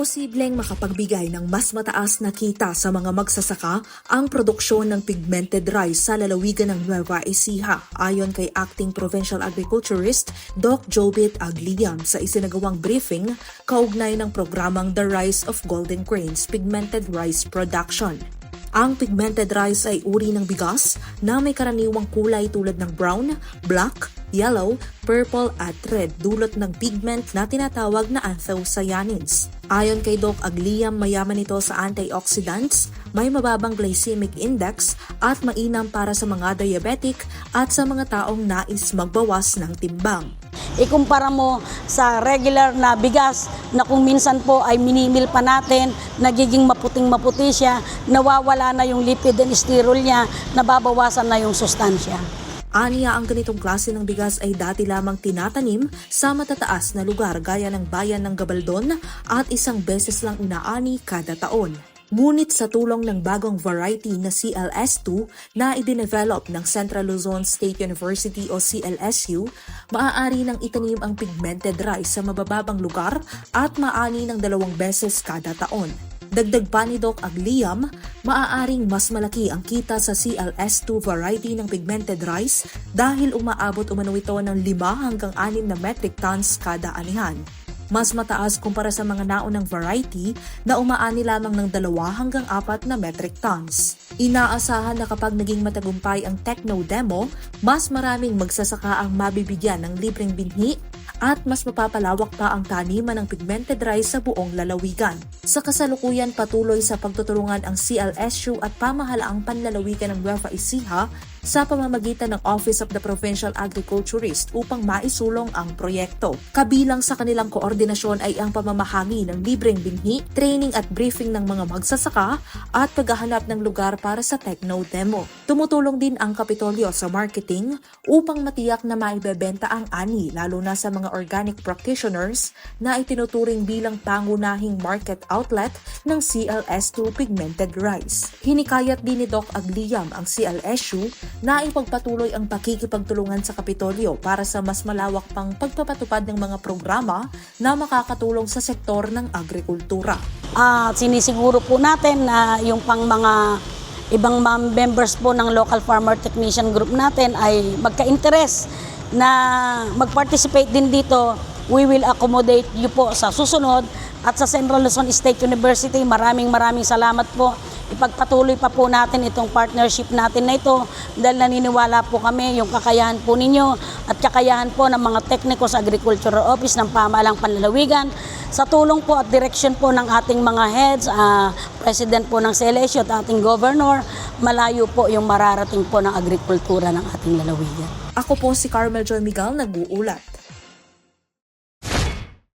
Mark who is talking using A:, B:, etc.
A: Posibleng makapagbigay ng mas mataas na kita sa mga magsasaka ang produksyon ng pigmented rice sa lalawigan ng Nueva Ecija ayon kay Acting Provincial Agriculturist Doc Jobit Agliam sa isinagawang briefing kaugnay ng programang The Rise of Golden Grains Pigmented Rice Production. Ang pigmented rice ay uri ng bigas na may karaniwang kulay tulad ng brown, black, yellow, purple at red dulot ng pigment na tinatawag na anthocyanins. Ayon kay Doc Agliam, mayaman ito sa antioxidants, may mababang glycemic index at mainam para sa mga diabetic at sa mga taong nais magbawas ng timbang.
B: Ikumpara mo sa regular na bigas na kung minsan po ay minimil pa natin, nagiging maputing maputi siya, nawawala na yung lipid and sterol niya, nababawasan na yung sustansya.
A: Aniya ang ganitong klase ng bigas ay dati lamang tinatanim sa matataas na lugar gaya ng bayan ng Gabaldon at isang beses lang inaani kada taon. Ngunit sa tulong ng bagong variety na CLS2 na idinevelop ng Central Luzon State University o CLSU, maaari nang itanim ang pigmented rice sa mabababang lugar at maani ng dalawang beses kada taon. Dagdag pa ni Doc Agliam, maaaring mas malaki ang kita sa CLS2 variety ng pigmented rice dahil umaabot umano ito ng 5 hanggang 6 na metric tons kada anihan. Mas mataas kumpara sa mga naunang variety na umaani lamang ng 2 hanggang 4 na metric tons. Inaasahan na kapag naging matagumpay ang techno demo, mas maraming magsasaka ang mabibigyan ng libreng binhi at mas mapapalawak pa ang taniman ng pigmented rice sa buong lalawigan. Sa kasalukuyan patuloy sa pagtutulungan ang CLSU at pamahalaang panlalawigan ng Nueva Ecija sa pamamagitan ng Office of the Provincial Agriculturist upang maisulong ang proyekto. Kabilang sa kanilang koordinasyon ay ang pamamahagi ng libreng binhi, training at briefing ng mga magsasaka at paghahanap ng lugar para sa techno demo. Tumutulong din ang Kapitolyo sa marketing upang matiyak na maibebenta ang ani lalo na sa mga organic practitioners na itinuturing bilang pangunahing market outlet ng CLS2 pigmented rice. Hinikayat din ni Doc Agliam ang CLSU na ipagpatuloy ang pakikipagtulungan sa Kapitolyo para sa mas malawak pang pagpapatupad ng mga programa na makakatulong sa sektor ng agrikultura.
B: At sinisiguro po natin na yung pang mga ibang members po ng local farmer technician group natin ay magka-interest na mag-participate din dito. We will accommodate you po sa susunod at sa Central Luzon State University. Maraming maraming salamat po. Ipagpatuloy pa po natin itong partnership natin na ito dahil naniniwala po kami yung kakayahan po ninyo at kakayahan po ng mga technical sa Agricultural Office ng Pamahalang Panlalawigan sa tulong po at direction po ng ating mga heads, ah, President po ng CLSU at ating Governor, malayo po yung mararating po ng agrikultura ng ating lalawigan.
A: Ako po si Carmel Joy Miguel, nag-uulat.